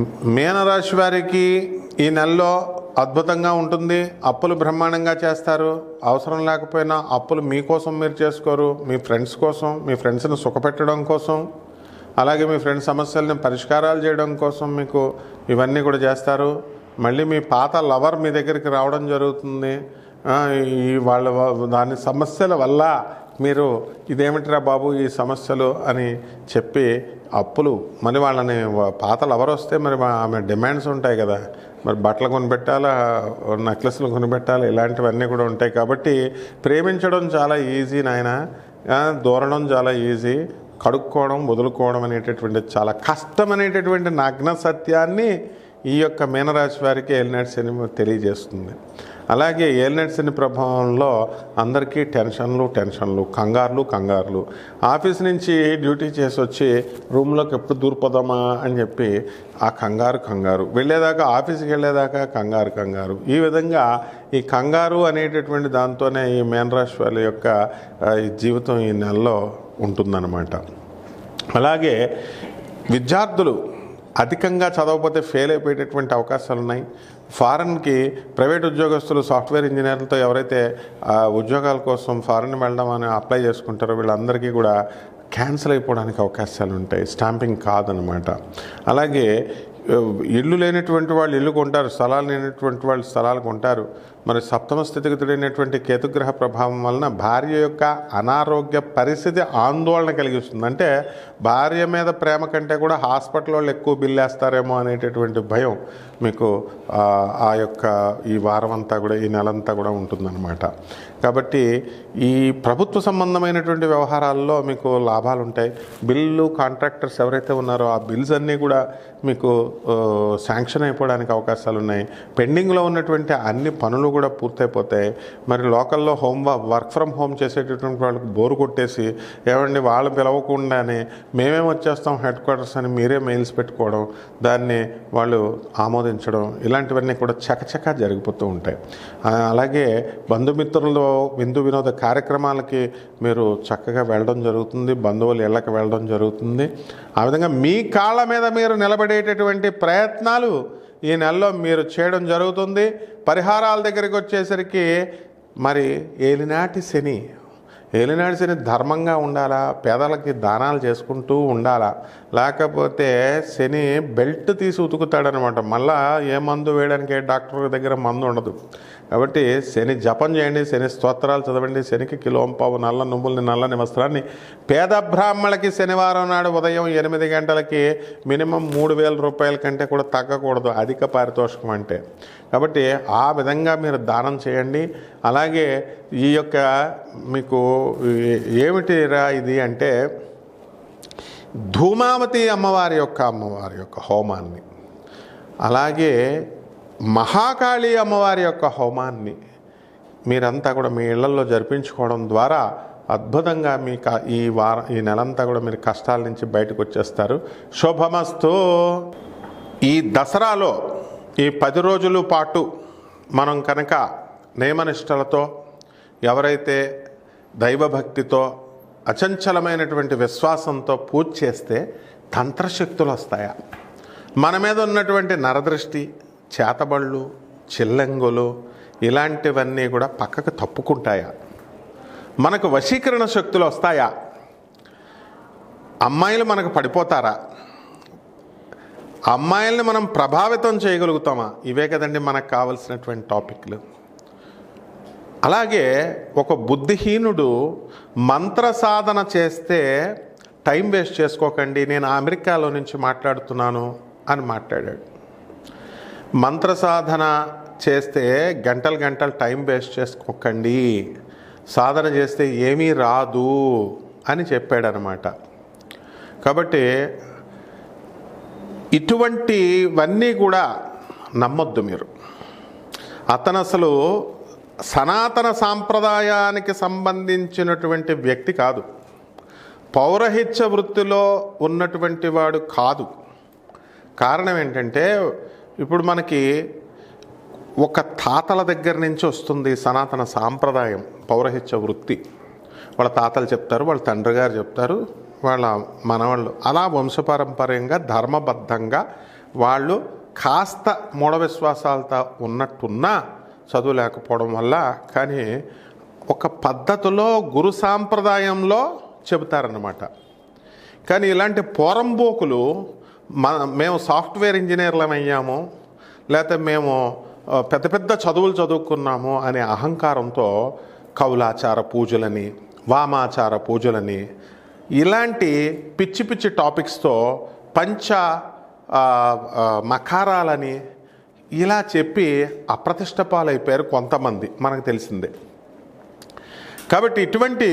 మీనరాశి వారికి ఈ నెలలో అద్భుతంగా ఉంటుంది. అప్పులు బ్రహ్మాండంగా చేస్తారు. అవసరం లేకపోయినా అప్పులు మీకోసం మీరు చేసుకోరు. మీ ఫ్రెండ్స్ కోసం మీ ఫ్రెండ్స్ని సుఖపెట్టడం కోసం అలాగే మీ ఫ్రెండ్స్ సమస్యలను పరిష్కారాలు చేయడం కోసం మీకు ఇవన్నీ కూడా చేస్తారు. మళ్ళీ మీ పాత లవర్ మీ దగ్గరికి రావడం జరుగుతుంది. ఈ వాళ్ళ దాని సమస్యల వల్ల మీరు ఇదేమిటిరా బాబు ఈ సమస్యలు అని చెప్పి అప్పులు. మరి వాళ్ళని పాతలు పాత లవర్ వస్తే మరి ఆమె డిమాండ్స్ ఉంటాయి కదా. మరి బట్టలు కొనిపెట్టాలా నెక్లెస్లు కొనిపెట్టాలి ఇలాంటివన్నీ కూడా ఉంటాయి కాబట్టి ప్రేమించడం చాలా ఈజీ నాయన. దూరడం చాలా ఈజీ. కడుక్కోవడం వదులుకోవడం అనేటటువంటి చాలా కష్టమనేటటువంటి నగ్న సత్యాన్ని ఈ యొక్క మీనరాశి వారికి ఎల్నాడు సినిమా తెలియజేస్తుంది. అలాగే ఏలినాటి ప్రభావంలో అందరికీ టెన్షన్లు టెన్షన్లు కంగారులు కంగారులు. ఆఫీస్ నుంచి డ్యూటీ చేసి వచ్చి రూమ్లోకి ఎప్పుడు దూరిపోదామా అని చెప్పి ఆ కంగారు కంగారు. వెళ్ళేదాకా ఆఫీస్కి వెళ్ళేదాకా కంగారు కంగారు. ఈ విధంగా ఈ కంగారు అనేటటువంటి దాంతోనే ఈ మేనరాశి వాళ్ళ యొక్క ఈ జీవితం ఈ నెలలో ఉంటుందన్నమాట. అలాగే విద్యార్థులు అధికంగా చదవకపోతే ఫెయిల్ అయిపోయేటటువంటి అవకాశాలు ఉన్నాయి ఫారెన్కి ప్రైవేట్ ఉద్యోగస్తులు సాఫ్ట్వేర్ ఇంజనీర్లతో ఎవరైతే ఆ, ఉద్యోగాల కోసం ఫారెన్ వెళ్ళడం అని అప్లై చేసుకుంటారో వీళ్ళందరికీ కూడా క్యాన్సిల్ అయిపోవడానికి అవకాశాలు ఉంటాయి. స్టాంపింగ్ కాదనమాట. అలాగే ఇల్లు లేనటువంటి వాళ్ళు ఇల్లు కొంటారు స్థలాలు లేనటువంటి వాళ్ళు స్థలాలు కొంటారు. మరి సప్తమ స్థితిగతుడైనటువంటి కేతుగ్రహ ప్రభావం వలన భార్య యొక్క అనారోగ్య పరిస్థితి ఆందోళన కలిగిస్తుంది. అంటే భార్య మీద ప్రేమ కంటే కూడా హాస్పిటల్ వాళ్ళు ఎక్కువ బిల్లు వేస్తారేమో అనేటటువంటి భయం మీకు ఆ, యొక్క ఈ వారం అంతా కూడా ఈ నెలంతా కూడా ఉంటుందన్నమాట. కాబట్టి ఈ ప్రభుత్వ సంబంధమైనటువంటి వ్యవహారాల్లో మీకు లాభాలు ఉంటాయి. బిల్లు కాంట్రాక్టర్స్ ఎవరైతే ఉన్నారో ఆ బిల్స్ అన్నీ కూడా మీకు శాంక్షన్ అయిపోవడానికి అవకాశాలు ఉన్నాయి పెండింగ్లో ఉన్నటువంటి అన్ని పనులు కూడా పూర్తయిపోతాయి మరి లోకల్లో హోమ్ వర్క్ ఫ్రమ్ హోమ్ చేసేటటువంటి వాళ్ళకి బోరు కొట్టేసి ఏమండి వాళ్ళు పిలవకుండానే మేమేం వచ్చేస్తాం హెడ్ క్వార్టర్స్ అని మీరే మెయిల్స్ పెట్టుకోవడం దాన్ని వాళ్ళు ఆమోదించడం ఇలాంటివన్నీ కూడా చకచకా జరిగిపోతూ ఉంటాయి. అలాగే బంధుమిత్రులతో విందు వినోద కార్యక్రమాలకి మీరు చక్కగా వెళ్ళడం జరుగుతుంది బంధువులు ఇళ్ళకి వెళ్ళడం జరుగుతుంది. ఆ విధంగా మీ కాళ్ళ మీద మీరు నిలబడేటటువంటి ప్రయత్నాలు ఈ నెలలో మీరు చేయడం జరుగుతుంది. పరిహారాల దగ్గరికి వచ్చేసరికి మరి ఏలినాటి శని ఏలినాటి శని ధర్మంగా ఉండాలా? పేదలకి దానాలు చేసుకుంటూ ఉండాలా? లేకపోతే శని బెల్ట్ తీసి ఉతుకుతాడనమాట. మళ్ళా ఏ మందు వేయడానికి డాక్టర్ దగ్గర మందు ఉండదు. కాబట్టి శని జపం చేయండి శని స్తోత్రాలు చదవండి శనికి కిలోంపావు నల్ల నువ్వుల్ని నల్లని వస్త్రాన్ని పేద బ్రాహ్మణులకి శనివారం నాడు ఉదయం ఎనిమిది గంటలకి మినిమం మూడు వేల రూపాయల కంటే కూడా తగ్గకూడదు అధిక పారితోషికం అంటే. కాబట్టి ఆ విధంగా మీరు దానం చేయండి. అలాగే ఈ యొక్క మీకు ఏమిటిరా ఇది అంటే ధూమావతి అమ్మవారి యొక్క అమ్మవారి యొక్క హోమాన్ని. అలాగే మహాకాళి అమ్మవారి యొక్క హోమాన్ని మీరంతా కూడా మీ ఇళ్ళలో జరిపించుకోవడం ద్వారా అద్భుతంగా మీ క- ఈ వారం ఈ నెలంతా కూడా మీరు కష్టాల నుంచి బయటకు వచ్చేస్తారు. శుభమస్తు. ఈ దసరాలో ఈ పది రోజుల పాటు మనం కనుక నియమనిష్టలతో ఎవరైతే దైవభక్తితో అచంచలమైనటువంటి విశ్వాసంతో పూజ చేస్తే తంత్రశక్తులు వస్తాయా? మన మీద ఉన్నటువంటి నరదృష్టి చేతబళ్ళు చిల్లంగులు ఇలాంటివన్నీ కూడా పక్కకు తప్పుకుంటాయా? మనకు వశీకరణ శక్తులు వస్తాయా? అమ్మాయిలు మనకు పడిపోతారా? అమ్మాయిల్ని మనం ప్రభావితం చేయగలుగుతామా? ఇవే కదండి మనకు కావలసినటువంటి టాపిక్లు. అలాగే ఒక బుద్ధిహీనుడు మంత్ర సాధన చేస్తే టైం వేస్ట్ చేసుకోకండి నేను అమెరికాలో నుంచి మాట్లాడుతున్నాను అని మాట్లాడాడు. మంత్ర సాధన చేస్తే గంటలు గంటలు టైం వేస్ట్ చేసుకోకండి. సాధన చేస్తే ఏమీ రాదు అని చెప్పాడనమాట. కాబట్టి ఇటువంటివన్నీ కూడా నమ్మొద్దు మీరు. అతను అసలు సనాతన సాంప్రదాయానికి సంబంధించినటువంటి వ్యక్తి కాదు. పౌరహిత్య వృత్తిలో ఉన్నటువంటి వాడు కాదు. కారణం ఏంటంటే ఇప్పుడు మనకి ఒక తాతల దగ్గర నుంచి వస్తుంది సనాతన సాంప్రదాయం పౌరహిత్య వృత్తి. వాళ్ళ తాతలు చెప్తారు వాళ్ళ తండ్రి గారు చెప్తారు వాళ్ళ మనవాళ్ళు. అలా వంశపారంపర్యంగా ధర్మబద్ధంగా వాళ్ళు కాస్త మూఢ విశ్వాసాలతో ఉన్నట్టున్నా చదువు లేకపోవడం వల్ల కానీ ఒక పద్ధతిలో గురు సాంప్రదాయంలో చెబుతారన్నమాట. కానీ ఇలాంటి పోరంబోకులు మన మేము సాఫ్ట్వేర్ ఇంజనీర్లం అయ్యాము లేకపోతే మేము పెద్ద పెద్ద చదువులు చదువుకున్నాము అనే అహంకారంతో కౌలాచార పూజలని వామాచార పూజలని ఇలాంటి పిచ్చి పిచ్చి టాపిక్స్తో పంచ మకారాలని ఇలా చెప్పి అప్రతిష్ట పాలైపోయారు కొంతమంది మనకు తెలిసిందే. కాబట్టి ఇటువంటి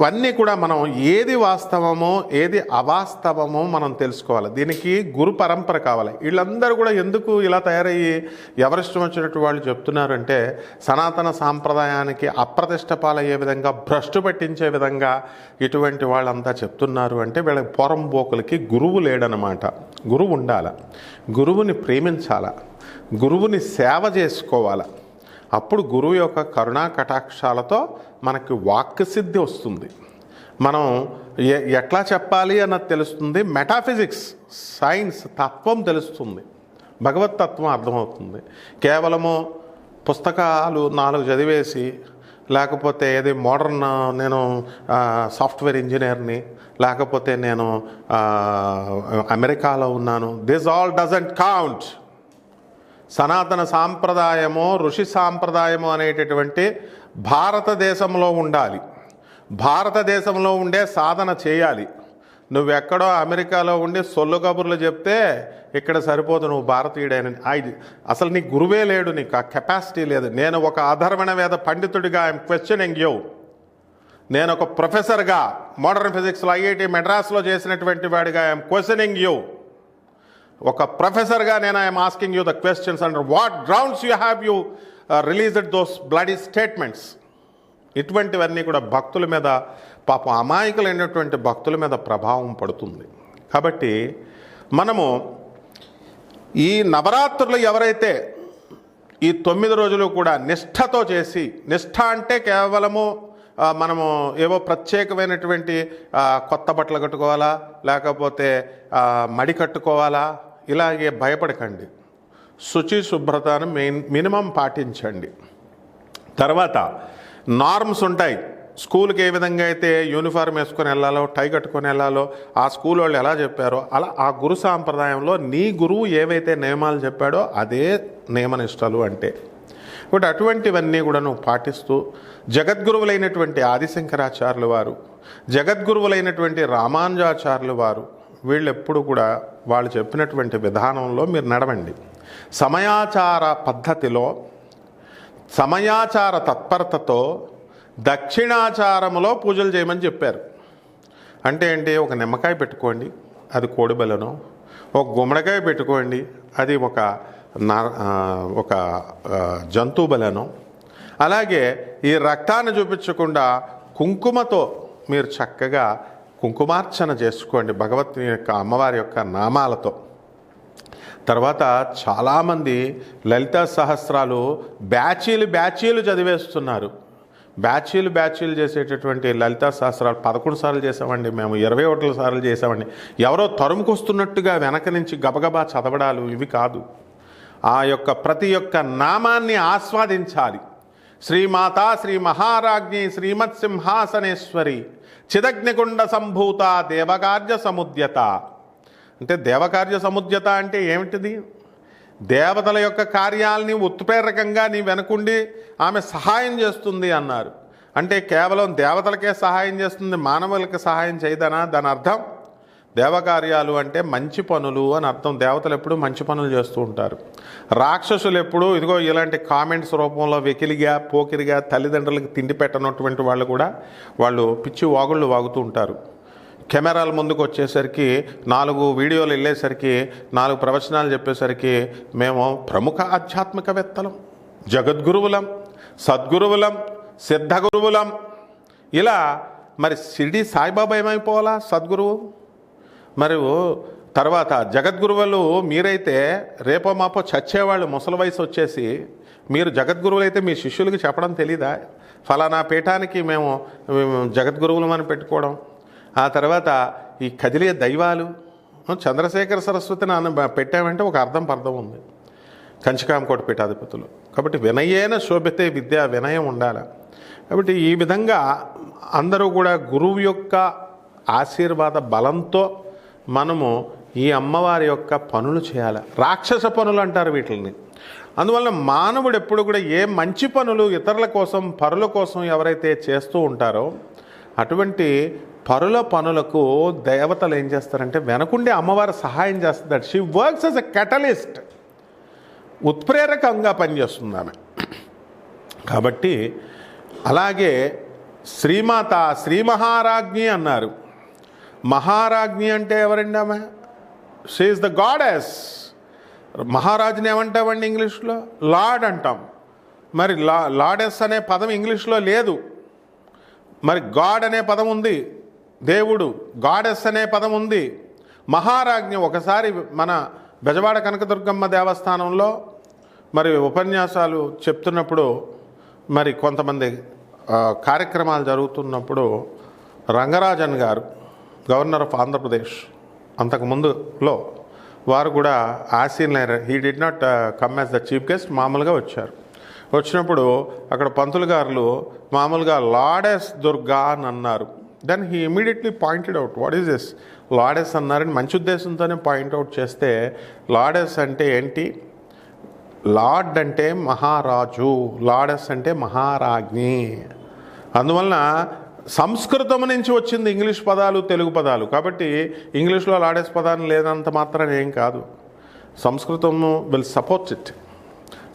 ఇవన్నీ కూడా మనం ఏది వాస్తవమో ఏది అవాస్తవమో మనం తెలుసుకోవాలి. దీనికి గురు పరంపర కావాలి. వీళ్ళందరూ కూడా ఎందుకు ఇలా తయారయ్యి ఎవరిష్టం వచ్చినట్టు వాళ్ళు చెప్తున్నారంటే సనాతన సాంప్రదాయానికి అప్రతిష్ట పాలయ్యే విధంగా భ్రష్టు పట్టించే విధంగా ఇటువంటి వాళ్ళంతా చెప్తున్నారు అంటే వీళ్ళ పొరంబోకులకి గురువు లేడనమాట గురువు ఉండాల. గురువుని ప్రేమించాల. గురువుని సేవ చేసుకోవాలి. అప్పుడు గురువు యొక్క కరుణా కటాక్షాలతో మనకి వాక్సిద్ధి వస్తుంది. మనం ఎ- ఎట్లా చెప్పాలి అన్నది తెలుస్తుంది. మెటాఫిజిక్స్ సైన్స్ తత్వం తెలుస్తుంది. భగవత్ తత్వం అర్థమవుతుంది. కేవలము పుస్తకాలు నాలుగు చదివేసి లేకపోతే ఏది మోడర్న్ నేను సాఫ్ట్వేర్ ఇంజనీర్ని లేకపోతే నేను అమెరికాలో ఉన్నాను. This all doesn't count. సనాతన సాంప్రదాయము ఋషి సాంప్రదాయము అనేటటువంటి భారతదేశంలో ఉండాలి. భారతదేశంలో ఉండే సాధన చేయాలి. నువ్వెక్కడో అమెరికాలో ఉండి సొల్లు కబుర్లు చెప్తే ఇక్కడ సరిపోదు నువ్వు భారతీయుడైన ఐదు అసలు నీ గురువే లేడు నీకు ఆ కెపాసిటీ లేదు. నేను ఒక అధర్వణ వేద పండితుడిగా ఐఎమ్ క్వశ్చనింగ్ యూ నేను ఒక ప్రొఫెసర్గా మోడర్న్ ఫిజిక్స్లో ఐఐటి మెడ్రాస్లో చేసినటువంటి వాడిగా ఐఎమ్ క్వశ్చనింగ్ యూ ఒక ప్రొఫెసర్గా నేను I'm asking you the questions and what grounds you have you released those bloody statements ఇటువంటివన్నీ కూడా భక్తుల మీద పాపం అమాయకులైనటువంటి భక్తుల మీద ప్రభావం పడుతుంది. కాబట్టి మనము ఈ నవరాత్రులు ఎవరైతే ఈ తొమ్మిది రోజులు కూడా నిష్ఠతో చేసి నిష్ఠ అంటే కేవలము మనము ఏవో ప్రత్యేకమైనటువంటి కొత్త బట్టలు కట్టుకోవాలా లేకపోతే మడి కట్టుకోవాలా ఇలాగే భయపడకండి. శుచి శుభ్రతను మెయిన్ మినిమం పాటించండి. తర్వాత నార్మ్స్ ఉంటాయి. స్కూల్కి ఏ విధంగా అయితే యూనిఫామ్ వేసుకొని వెళ్ళాలో టై కట్టుకొని వెళ్ళాలో ఆ స్కూల్ వాళ్ళు ఎలా చెప్పారో అలా ఆ గురు సాంప్రదాయంలో నీ గురువు ఏవైతే నియమాలు చెప్పాడో అదే నియమనిష్టలు అంటే. కాబట్టి అటువంటివన్నీ కూడా నువ్వు పాటిస్తూ జగద్గురువులైనటువంటి ఆదిశంకరాచార్యులు వారు జగద్గురువులైనటువంటి రామానుజాచార్యులు వారు వీళ్ళెప్పుడు కూడా వాళ్ళు చెప్పినటువంటి విధానంలో మీరు నడవండి. సమయాచార పద్ధతిలో సమయాచార తత్పరతతో దక్షిణాచారములో పూజలు చేయమని చెప్పారు. అంటే ఏంటి? ఒక నిమ్మకాయ పెట్టుకోండి అది కోడిబెలను ఒక గుమ్మడికాయ పెట్టుకోండి అది ఒక ఒక జంతు జంతువు బలను అలాగే ఈ రక్తాన్ని చూపించకుండా కుంకుమతో మీరు చక్కగా కుంకుమార్చన చేసుకోండి భగవత్ యొక్క అమ్మవారి యొక్క నామాలతో. తర్వాత చాలామంది లలితా సహస్రాలు బ్యాచీలు బ్యాచీలు చదివేస్తున్నారు. బ్యాచీలు బ్యాచీలు చేసేటటువంటి లలితా సహస్రాలు పదకొండు సార్లు చేసామండి మేము ఇరవై ఒకటి సార్లు చేసామండి. ఎవరో తరుముకొస్తున్నట్టుగా వెనక నుంచి గబగబా చదవడాలు ఇవి కాదు. ఆ యొక్క ప్రతి ఒక్క నామాన్ని ఆస్వాదించాలి. శ్రీమాత శ్రీ మహారాజ్ఞి శ్రీమత్ సింహాసనేశ్వరి సంభూత దేవకార్య సముద్యత. అంటే దేవకార్య సముద్యత అంటే ఏమిటిది? దేవతల యొక్క కార్యాలని ఉత్ప్రేరకంగా నీ వెనకుండి ఆమె సహాయం చేస్తుంది అన్నారు. అంటే కేవలం దేవతలకే సహాయం చేస్తుంది మానవులకి సహాయం చేయదనా? దాని అర్థం దేవకార్యాలు అంటే మంచి పనులు అని అర్థం. దేవతలు ఎప్పుడు మంచి పనులు చేస్తూ ఉంటారు. రాక్షసులు ఎప్పుడు ఇదిగో ఇలాంటి కామెంట్స్ రూపంలో వెకిలిగా పోకిరిగా తల్లిదండ్రులకు తిండి పెట్టనటువంటి వాళ్ళు కూడా వాళ్ళు పిచ్చి వాగుళ్ళు వాగుతూ ఉంటారు. కెమెరాల ముందుకు వచ్చేసరికి నాలుగు వీడియోలు వెళ్ళేసరికి నాలుగు ప్రవచనాలు చెప్పేసరికి మేము ప్రముఖ ఆధ్యాత్మికవేత్తలం జగద్గురువులం సద్గురువులం సిద్ధగురువులం. ఇలా మరి షిరిడి సాయిబాబా ఏమైపోవాలా సద్గురువు? మరి తర్వాత జగద్గురువులు మీరైతే రేపో మాపో చచ్చేవాళ్ళు ముసలి వయసు వచ్చేసి మీరు జగద్గురువులైతే మీ శిష్యులకి చెప్పడం తెలీదా? ఫలానా పీఠానికి మేము జగద్గురువులమని పెట్టుకోవడం. ఆ తర్వాత ఈ కదిలే దైవాలు చంద్రశేఖర సరస్వతి నాన్న పెట్టామంటే ఒక అర్థం పర్థం ఉంది. కంచికామకోట పీఠాధిపతులు. కాబట్టి వినయేన శోభితే విద్య వినయం ఉండాలి. కాబట్టి ఈ విధంగా అందరూ కూడా గురువు యొక్క ఆశీర్వాద బలంతో మనము ఈ అమ్మవారి యొక్క పనులు చేయాలి. రాక్షస పనులు అంటారు వీటిని అందువల్ల మానవుడు ఎప్పుడు కూడా ఏ మంచి పనులు ఇతరుల కోసం పరుల కోసం ఎవరైతే చేస్తూ ఉంటారో అటువంటి పరుల పనులకు దేవతలు ఏం చేస్తారంటే వెనకుండే అమ్మవారు సహాయం చేస్తుంది she works as a catalyst ఉత్ప్రేరకంగా పనిచేస్తుంది ఆమె. కాబట్టి అలాగే శ్రీమాత శ్రీ మహారాజ్ఞి అన్నారు. మహారాజ్ఞి అంటే ఎవరండి ఆమె? షీఈస్ ద గాడెస్ మహారాజుని ఏమంటామండి ఇంగ్లీష్లో? లార్డ్ అంటాం. మరి లా లాడెస్ అనే పదం ఇంగ్లీష్లో లేదు. మరి గాడ్ అనే పదం ఉంది. దేవుడు గాడెస్ అనే పదం ఉంది. మహారాజ్ఞి ఒకసారి మన బెజవాడ కనకదుర్గమ్మ దేవస్థానంలో మరి ఉపన్యాసాలు చెప్తున్నప్పుడు మరి కొంతమంది కార్యక్రమాలు జరుగుతున్నప్పుడు రంగరాజన్ గారు గవర్నర్ ఆఫ్ ఆంధ్రప్రదేశ్ అంతకుముందులో వారు కూడా ఆసీన్ he did not come as the chief guest మామూలుగా వచ్చారు. వచ్చినప్పుడు అక్కడ పంతులు గారులు మామూలుగా లాడెస్ దుర్గా అని అన్నారు. Then he immediately pointed out what is this లాడెస్ అన్నారని మంచి ఉద్దేశంతోనే పాయింట్అవుట్ చేస్తే లాడెస్ అంటే ఏంటి? లార్డ్ అంటే మహారాజు లాడెస్ అంటే మహారాజ్ఞి. అందువలన సంస్కృతం నుంచి వచ్చింది ఇంగ్లీష్ పదాలు తెలుగు పదాలు. కాబట్టి ఇంగ్లీష్లో లాడేస్ పదాన్ని లేనంత మాత్రం ఏం కాదు. సంస్కృతము will support it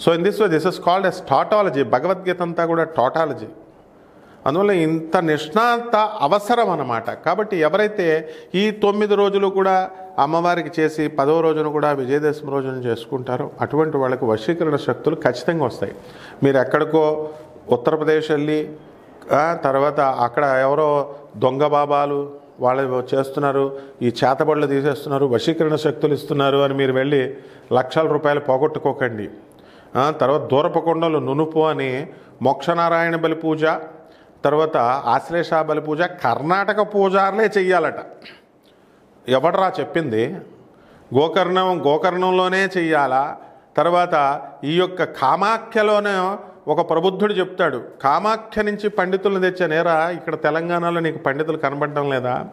so in this way this is called as tautology Bhagavad Gita అంతా కూడా టాటాలజీ అందువల్ల ఇంత నిష్ణాత అవసరం అన్నమాట. కాబట్టి ఎవరైతే ఈ తొమ్మిది రోజులు కూడా అమ్మవారికి చేసి పదవ రోజున కూడా విజయదశమి రోజున చేసుకుంటారో అటువంటి వాళ్ళకి వశీకరణ శక్తులు ఖచ్చితంగా వస్తాయి. మీరు ఎక్కడికో ఉత్తరప్రదేశ్ వెళ్ళి తర్వాత అక్కడ ఎవరో దొంగ బాబాలు వాళ్ళు చేస్తున్నారు ఈ చేతబడులు తీసేస్తున్నారు వశీకరణ శక్తులు ఇస్తున్నారు అని మీరు వెళ్ళి లక్షల రూపాయలు పోగొట్టుకోకండి. తర్వాత దూరపకొండలు నునుపు అని మోక్షనారాయణ బలి పూజ తర్వాత ఆశ్లేష బలి పూజ కర్ణాటక పూజారులే చెయ్యాలట. ఎవడరా చెప్పింది? గోకర్ణం గోకర్ణంలోనే చెయ్యాలా? తర్వాత ఈ యొక్క కామాఖ్యలోనే ఒక ప్రబుద్ధుడు చెప్తాడు కామాఖ్య నుంచి పండితులను తెచ్చే నేరా ఇక్కడ తెలంగాణలో నీకు పండితులు కనబడడం లేదా?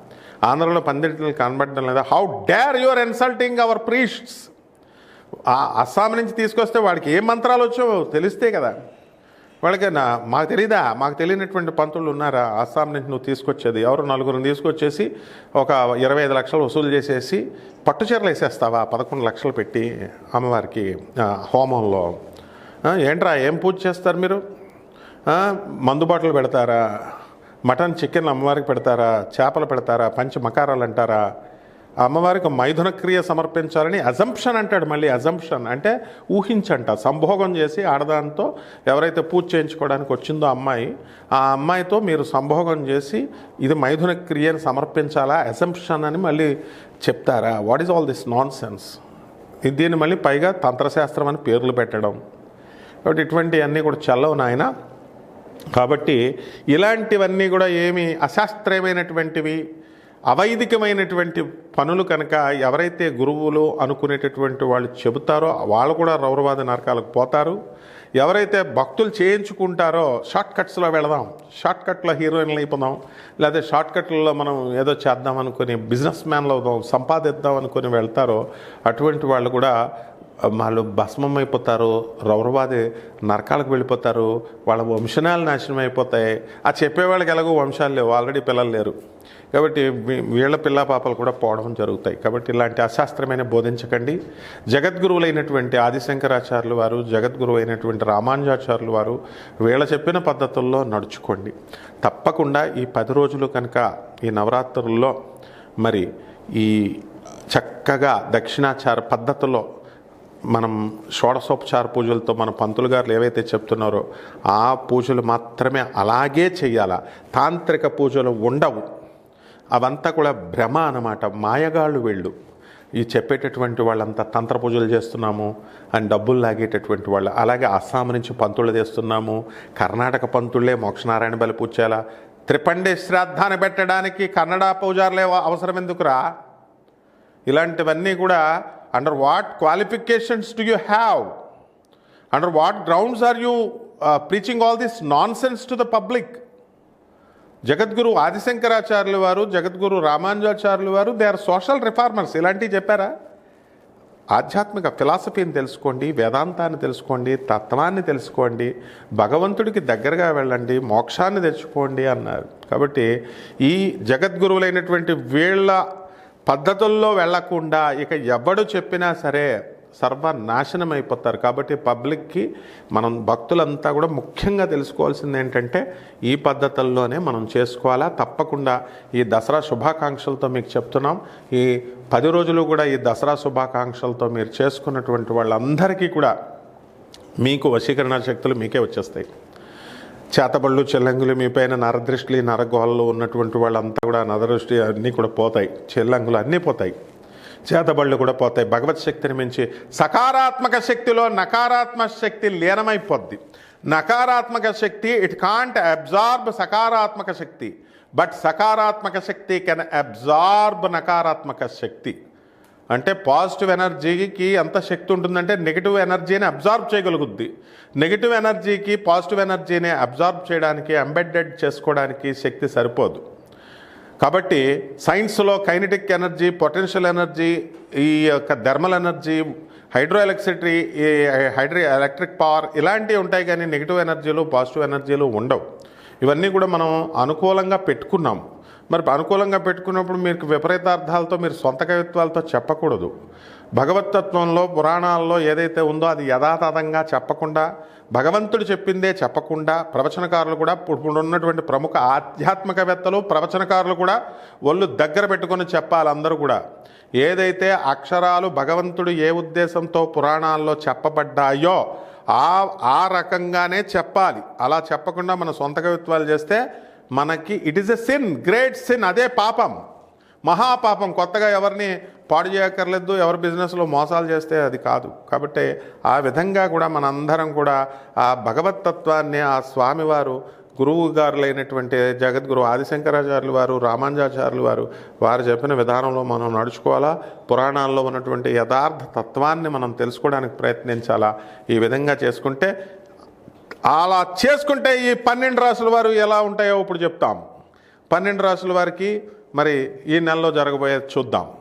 ఆంధ్రలో పండితులు కనబడడం లేదా? How dare your insulting our priests ఆ అస్సాం నుంచి తీసుకొస్తే వాడికి ఏ మంత్రాలు వచ్చో తెలిస్తే కదా. వాళ్ళకి నా మాకు తెలీదా? మాకు తెలియనటువంటి పంతులు ఉన్నారా? అస్సాం నుంచి నువ్వు తీసుకొచ్చేది ఎవరు? నలుగురిని తీసుకొచ్చేసి ఒక ఇరవై ఐదు లక్షలు వసూలు చేసేసి పట్టుచీరలు వేసేస్తావా? పదకొండు లక్షలు పెట్టి అమ్మవారికి హోమంలో. ఏంట్రా ఏం పూజ చేస్తారు మీరు? మందు బాటలు పెడతారా? మటన్ చికెన్ అమ్మవారికి పెడతారా? చేపలు పెడతారా? పంచ మకారాలు అంటారా? అమ్మవారికి మైథున క్రియ సమర్పించాలని అజంప్షన్ అంటాడు మళ్ళీ అజంప్షన్. అంటే ఊహించంట సంభోగం చేసి ఆడదాంతో ఎవరైతే పూజ చేయించుకోవడానికి వచ్చిందో అమ్మాయి ఆ అమ్మాయితో మీరు సంభోగం చేసి ఇది మైథున క్రియను సమర్పించాలా? అజంప్షన్ అని మళ్ళీ చెప్తారా? What is all this nonsense దీన్ని మళ్ళీ పైగా తంత్రశాస్త్రం అని పేర్లు పెట్టడం. కాబట్టి ఇటువంటివన్నీ కూడా చల్లవు నాయన. కాబట్టి ఇలాంటివన్నీ కూడా ఏమి అశాస్త్రీయమైనటువంటివి అవైదికమైనటువంటి పనులు కనుక ఎవరైతే గురువులు అనుకునేటటువంటి వాళ్ళు చెబుతారో వాళ్ళు కూడా రౌరవాద నరకాలకు పోతారు. ఎవరైతే భక్తులు చేయించుకుంటారో షార్ట్ కట్స్లో వెళదాం షార్ట్ కట్లో హీరోయిన్లు అయిపోదాం లేదా షార్ట్ కట్లలో మనం ఏదో చేద్దాం అనుకుని బిజినెస్ మ్యాన్లు అవుదాం సంపాదిద్దాం అనుకుని వెళ్తారో అటువంటి వాళ్ళు కూడా వాళ్ళు భస్మం అయిపోతారు రౌరవాది నరకాలకు వెళ్ళిపోతారు వాళ్ళ వంశనాలు నాశనం అయిపోతాయి ఆ చెప్పేవాళ్ళకి ఎలాగో వంశాలు లేవు ఆల్రెడీ పిల్లలు లేరు. కాబట్టి వీళ్ళ పిల్ల పాపలు కూడా పోవడం జరుగుతాయి. కాబట్టి ఇలాంటి అశాస్త్రమైన బోధించకండి. జగద్గురువులైనటువంటి ఆదిశంకరాచార్యులు వారు జగద్గురువు అయినటువంటి రామానుజాచార్యులు వారు వీళ్ళ చెప్పిన పద్ధతుల్లో నడుచుకోండి. తప్పకుండా ఈ పది రోజులు కనుక ఈ నవరాత్రుల్లో మరి ఈ చక్కగా దక్షిణాచార పద్ధతిలో మనం షోడశోపచార పూజలతో మన పంతులు గారు ఏవైతే చెప్తున్నారో ఆ పూజలు మాత్రమే అలాగే చేయాల? తాంత్రిక పూజలు ఉండవు. అవంతా కూడా భ్రమ అన్నమాట. మాయగాళ్ళు వెళ్ళు. ఈ చెప్పేటటువంటి వాళ్ళంతా తంత్ర పూజలు చేస్తున్నాము అని డబ్బులు లాగేటటువంటి వాళ్ళు. అలాగే అస్సాం నుంచి పంతులు తెస్తున్నాము కర్ణాటక పంతుళ్ళే మోక్షనారాయణ బలి పూజ చేయాలా? త్రిపండి శ్రాద్ధాన్ని పెట్టడానికి కన్నడ పూజారులే అవసరం ఎందుకురా ఇలాంటివన్నీ కూడా under what qualifications do you have under what grounds are you preaching all this nonsense to the public Jagadguru ఆదిశంకరాచార్యులు వారు జగద్గురు రామానుజాచార్యులు వారు దే ఆర్ సోషల్ రిఫార్మర్స్ ఇలాంటివి చెప్పారా? ఆధ్యాత్మిక ఫిలాసఫీని తెలుసుకోండి వేదాంతాన్ని తెలుసుకోండి తత్వాన్ని తెలుసుకోండి భగవంతుడికి దగ్గరగా వెళ్ళండి మోక్షాన్ని తెచ్చుకోండి అన్నారు. కాబట్టి ఈ జగద్గురువులైనటువంటి వీళ్ళ పద్ధతుల్లో వెళ్ళకుండా ఇక ఎవడు చెప్పినా సరే సర్వనాశనం అయిపోతారు కాబట్టి పబ్లిక్కి మనం భక్తులంతా కూడా ముఖ్యంగా తెలుసుకోవాల్సింది ఏంటంటే ఈ పద్ధతుల్లోనే మనం చేసుకోవాలా. తప్పకుండా ఈ దసరా శుభాకాంక్షలతో మీకు చెప్తున్నాం. ఈ పది రోజులు కూడా ఈ దసరా శుభాకాంక్షలతో మీరు చేసుకున్నటువంటి వాళ్ళందరికీ కూడా మీకు వశీకరణ శక్తులు మీకే వచ్చేస్తాయి. చేతబళ్ళు చెల్లంగులు మీ పైన నరదృష్టి నరగోళ్ళు ఉన్నటువంటి వాళ్ళంతా కూడా నరదృష్టి అన్నీ కూడా పోతాయి. చెల్లంగులు అన్నీ పోతాయి. చేతబళ్ళు కూడా పోతాయి. భగవత్ శక్తిని మించి సకారాత్మక శక్తిలో నకారాత్మక శక్తి లీనమైపోద్ది. నకారాత్మక శక్తి ఇట్ కాంట్ అబ్జార్బ్ సకారాత్మక శక్తి. బట్ సకారాత్మక శక్తి కెన్ అబ్జార్బ్ నకారాత్మక శక్తి. అంటే పాజిటివ్ ఎనర్జీకి ఎంత శక్తి ఉంటుందంటే నెగిటివ్ ఎనర్జీని అబ్జార్బ్ చేయగలుగుద్ది. నెగిటివ్ ఎనర్జీకి పాజిటివ్ ఎనర్జీని అబ్జార్బ్ చేయడానికి ఎంబెడెడ్ చేసుకోవడానికి శక్తి సరిపోదు. కాబట్టి సైన్స్లో కైనటిక్ ఎనర్జీ పొటెన్షియల్ ఎనర్జీ ఈ యొక్క థర్మల్ ఎనర్జీ హైడ్రో ఎలక్ట్రిసిటీ ఈ హైడ్రో ఎలక్ట్రిక్ పవర్ ఇలాంటివి ఉంటాయి కానీ నెగిటివ్ ఎనర్జీలు పాజిటివ్ ఎనర్జీలు ఉండవు. ఇవన్నీ కూడా మనం అనుకూలంగా పెట్టుకున్నాం మరి అనుకూలంగా పెట్టుకున్నప్పుడు మీకు విపరీతార్థాలతో మీరు సొంత కవిత్వాలతో చెప్పకూడదు. భగవతత్వంలో పురాణాల్లో ఏదైతే ఉందో అది యథాతథంగా చెప్పకుండా భగవంతుడు చెప్పిందే చెప్పకుండా ప్రవచనకారులు కూడా ఇప్పుడు ఉన్నటువంటి ప్రముఖ ఆధ్యాత్మికవేత్తలు ప్రవచనకారులు కూడా ఒళ్ళు దగ్గర పెట్టుకొని చెప్పాలి అందరూ కూడా. ఏదైతే అక్షరాలు భగవంతుడు ఏ ఉద్దేశంతో పురాణాల్లో చెప్పబడ్డాయో ఆ ఆ రకంగానే చెప్పాలి. అలా చెప్పకుండా మన సొంత కవిత్వాలు చేస్తే మనకి it is a sin great sin అదే పాపం. మహాపాపం కొత్తగా ఎవరిని పాడు చేయక్కర్లేదు ఎవరి బిజినెస్లో మోసాలు చేస్తే అది కాదు. కాబట్టి ఆ విధంగా కూడా మనందరం కూడా ఆ భగవతత్వాన్ని ఆ స్వామివారు గురువు గారులైనటువంటి జగద్గురు ఆదిశంకరాచార్యులు వారు రామానుజాచార్యులు వారు వారు చెప్పిన విధానంలో మనం నడుచుకోవాలా? పురాణాల్లో ఉన్నటువంటి యథార్థ తత్వాన్ని మనం తెలుసుకోవడానికి ప్రయత్నించాలా? ఈ విధంగా చేసుకుంటే అలా చేసుకుంటే ఈ పన్నెండు రాసుల వారు ఎలా ఉంటాయో ఇప్పుడు చెప్తాం. పన్నెండు రాసుల వారికి మరి ఈ నెలలో జరగబోయే చూద్దాం.